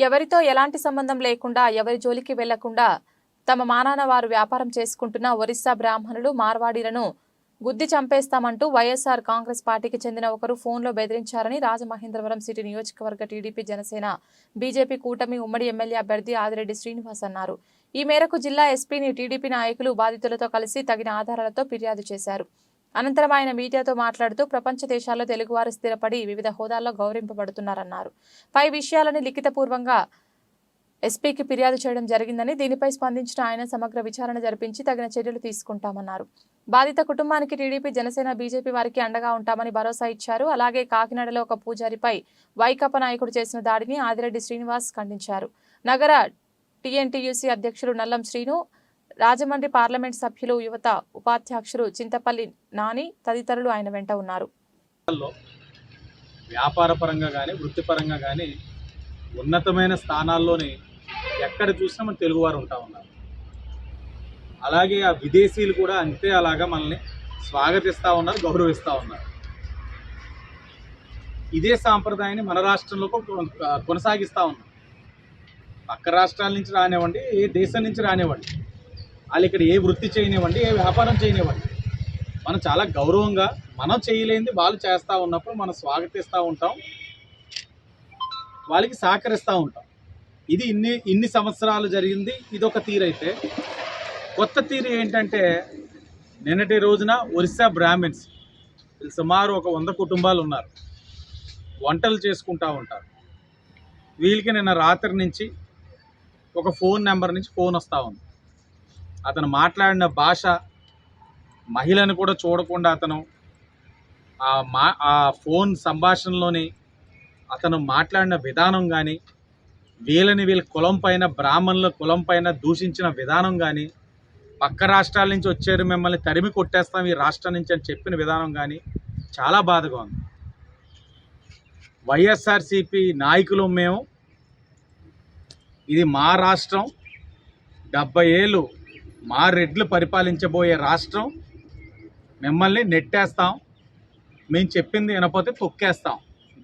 ఎవరితో ఎలాంటి సంబంధం లేకుండా ఎవరి జోలికి వెళ్ళకుండా తమ మానాన వారు వ్యాపారం చేసుకుంటున్న ఒరిస్సా బ్రాహ్మణులు మార్వాడీలను గుద్ది చంపేస్తామంటూ వైఎస్ఆర్ కాంగ్రెస్ పార్టీకి చెందిన ఒకరు ఫోన్లో బెదిరించారని రాజమహేంద్రవరం సిటీ నియోజకవర్గ టీడీపీ జనసేన బీజేపీ కూటమి ఉమ్మడి ఎమ్మెల్యే అభ్యర్థి ఆదిరెడ్డి శ్రీనివాస్ అన్నారు. ఈ మేరకు జిల్లా ఎస్పీని టీడీపీ నాయకులు బాధితులతో కలిసి తగిన ఆధారాలతో ఫిర్యాదు చేశారు. అనంతరం ఆయన మీడియాతో మాట్లాడుతూ ప్రపంచ దేశాల్లో తెలుగువారు స్థిరపడి వివిధ హోదాల్లో గౌరవింపబడుతున్నారన్నారు. పై విషయాలని లిఖితపూర్వంగా ఎస్పీకి ఫిర్యాదు చేయడం జరిగిందని దీనిపై స్పందించిన ఆయన సమగ్ర విచారణ జరిపించి తగిన చర్యలు తీసుకుంటామన్నారు. బాధిత కుటుంబానికి టీడీపీ జనసేన బీజేపీ వారికి అండగా ఉంటామని భరోసా ఇచ్చారు. అలాగే కాకినాడలో ఒక పూజారిపై వైకాపా నాయకుడు చేసిన దాడిని ఆదిరెడ్డి శ్రీనివాస్ ఖండించారు. నగర టీఎన్టీయూసీ అధ్యక్షులు నల్లం శ్రీను రాజమండ్రి పార్లమెంట్ సభ్యులు యువత ఉపాధ్యక్షులు చింతపల్లి నాని తదితరులు ఆయన వెంట ఉన్నారు. వ్యాపార పరంగా కానీ వృత్తిపరంగా కానీ ఉన్నతమైన స్థానాల్లోని ఎక్కడ చూసినా మన తెలుగువారు ఉంటా ఉన్నారు. అలాగే ఆ విదేశీయులు కూడా అంతే అలాగా మనల్ని స్వాగతిస్తూ ఉన్నారు గౌరవిస్తూ ఉన్నారు. ఇదే సాంప్రదాయాన్ని మన రాష్ట్రంలో కొనసాగిస్తూ ఉన్నాం పక్క రాష్ట్రాల నుంచి రానివ్వండి ఏ దేశం నుంచి రానివ్వండి. వాళ్ళు ఇక్కడ ఏ వృత్తి చేయనివ్వండి ఏ వ్యాపారం చేయనివ్వండి. మనం చాలా గౌరవంగా మనం చేయలేనిది వాళ్ళు చేస్తూ ఉన్నప్పుడు మనం స్వాగతిస్తూ ఉంటాం. వాళ్ళకి సహకరిస్తూ ఉంటాం. ఇది ఇన్ని ఇన్ని సంవత్సరాలు జరిగింది ఇది ఒక తీరైతే కొత్త తీరు ఏంటంటే నిన్నటి రోజున ఒరిస్సా బ్రాహ్మిన్స్ సుమారు ఒక వంద కుటుంబాలు ఉన్నారు. వంటలు చేసుకుంటూ ఉంటారు. వీళ్ళకి నిన్న రాత్రి నుంచి ఒక ఫోన్ నెంబర్ నుంచి ఫోన్ వస్తూ ఉంది. అతను మాట్లాడిన భాష మహిళను కూడా చూడకుండా అతను ఆ మా ఆ ఫోన్ సంభాషణలోని అతను మాట్లాడిన విధానం కానీ వీళ్ళని వీళ్ళ కులం పైన బ్రాహ్మణుల కులం పైన దూషించిన విధానం కానీ పక్క రాష్ట్రాల నుంచి వచ్చారు మిమ్మల్ని తరిమి కొట్టేస్తాం ఈ రాష్ట్రం నుంచి అని చెప్పిన విధానం కానీ చాలా బాధగా ఉంది. వైఎస్ఆర్సిపి నాయకులు మేము ఇది మా రాష్ట్రం. డెబ్బై ఏళ్ళు మా రెడ్లు పరిపాలించబోయే రాష్ట్రం మిమ్మల్ని నెట్టేస్తాం. మేము చెప్పింది వినపోతే తొక్కేస్తాం.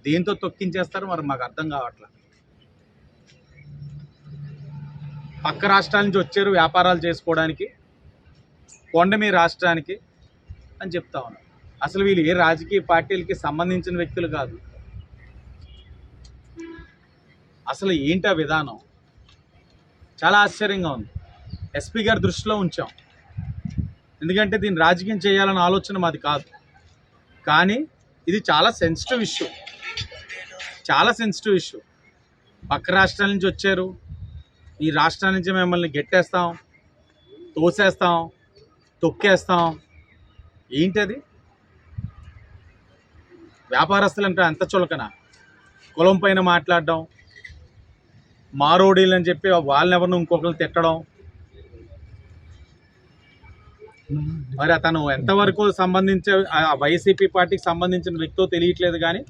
దేంతో తొక్కించేస్తారో మరి మాకు అర్థం కావట్లేదు పక్క రాష్ట్రాల నుంచి వచ్చారు వ్యాపారాలు చేసుకోవడానికి కొండ మీ రాష్ట్రానికి అని చెప్తా ఉన్నారు అసలు వీళ్ళు ఏ రాజకీయ పార్టీలకి సంబంధించిన వ్యక్తులు కాదు. అసలు ఏంటి ఆ విధానం? చాలా ఆశ్చర్యంగా ఉంది. ఎస్పీ గారి దృష్టిలో ఉంచాం. ఎందుకంటే దీన్ని రాజకీయం చేయాలన్న ఆలోచన మాది కాదు. కానీ ఇది చాలా సెన్సిటివ్ ఇష్యూ చాలా సెన్సిటివ్ ఇష్యూ పక్క రాష్ట్రాల నుంచి వచ్చారు. ఈ రాష్ట్రాల నుంచి మిమ్మల్ని గెట్టేస్తాం తోసేస్తాం తొక్కేస్తాం. ఏంటది? వ్యాపారస్తులు అంటే అంత చులకన. కులం పైన మాట్లాడడం మారోడీలు అని చెప్పి వాళ్ళని ఎవరిని ఇంకొకరిని తిట్టడం మరి అతను ఎంతవరకు సంబంధించే వైసీపీ పార్టీకి సంబంధించిన వ్యక్తో తెలియట్లేదు కానీ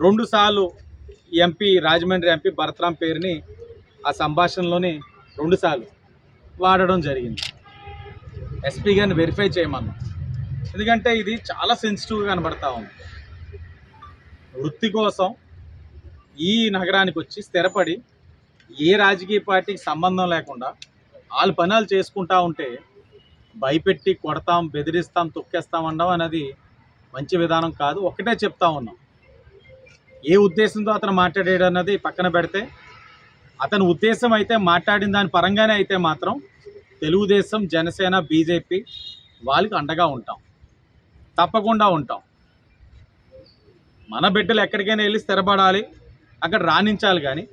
రెండు సార్లు ఎంపీ రాజమండ్రి ఎంపీ భరతరాం పేరుని ఆ సంభాషణలోని రెండుసార్లు వాడడం జరిగింది. ఎస్పీ గారిని వెరిఫై చేయమన్నాం. ఎందుకంటే ఇది చాలా సెన్సిటివ్గా కనబడతా ఉంది. వృత్తి కోసం ఈ నగరానికి వచ్చి స్థిరపడి ఏ రాజకీయ పార్టీకి సంబంధం లేకుండా వాళ్ళ పనులు చేసుకుంటా ఉంటే భయపెట్టి కొడతాం బెదిరిస్తాం తొక్కేస్తాం అనడం అనేది మంచి విధానం కాదు. ఒకటే చెప్తా ఉన్నాం. ఏ ఉద్దేశంతో అతను మాట్లాడాడు అన్నది పక్కన పెడితే అతని ఉద్దేశం అయితే మాట్లాడిన దాని పరంగానే అయితే మాత్రం తెలుగుదేశం జనసేన బీజేపీ వాళ్ళకి అండగా ఉంటాం. తప్పకుండా ఉంటాం. మన బిడ్డలు ఎక్కడికైనా వెళ్ళి స్థిరపడాలి అక్కడ రాణించాలి కానీ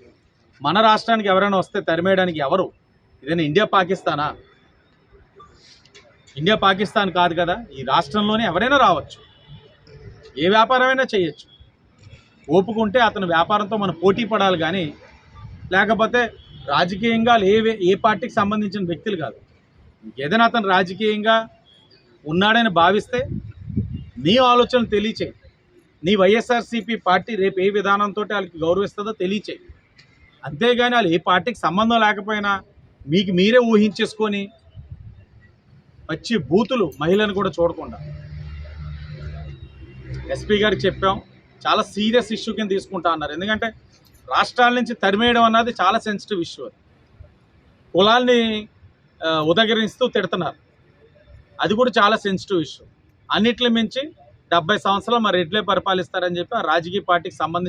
మన రాష్ట్రానికి ఎవరైనా వస్తే తరిమేయడానికి ఎవరు? ఇదైనా ఇండియా పాకిస్తానా? ఇండియా పాకిస్తాన్ కాదు కదా ఈ రాష్ట్రంలోనే ఎవరైనా రావచ్చు. ఏ వ్యాపారమైనా చేయొచ్చు. ఓపుకుంటే అతని వ్యాపారంతో మనం పోటీ పడాలి కానీ లేకపోతే రాజకీయంగా ఏ ఏ పార్టీకి సంబంధించిన వ్యక్తులు కాదు. ఏదైనా అతను రాజకీయంగా ఉన్నాడని భావిస్తే నీ ఆలోచనలు తెలియచేయి. నీ వైఎస్ఆర్సీపీ పార్టీ రేపు ఏ విధానంతో వాళ్ళకి గౌరవిస్తుందో తెలియచేయి. అంతేగాని వాళ్ళు ఏ పార్టీకి సంబంధం లేకపోయినా మీకు మీరే ఊహించేసుకొని వచ్చి బూతులు మహిళను కూడా చూడకుండా. ఎస్పీ గారికి చెప్పాం చాలా సీరియస్ ఇష్యూ కింద తీసుకుంటా అన్నారు. ఎందుకంటే రాష్ట్రాల నుంచి తరిమేయడం అన్నది చాలా సెన్సిటివ్ ఇష్యూ అది. కులాల్ని ఉదగరిస్తూ తిడుతున్నారు. అది కూడా చాలా సెన్సిటివ్ ఇష్యూ. అన్నిట్లో మించి డెబ్బై సంవత్సరాలు మరి రెడ్లే పరిపాలిస్తారని చెప్పి ఆ రాజకీయ పార్టీకి సంబంధించి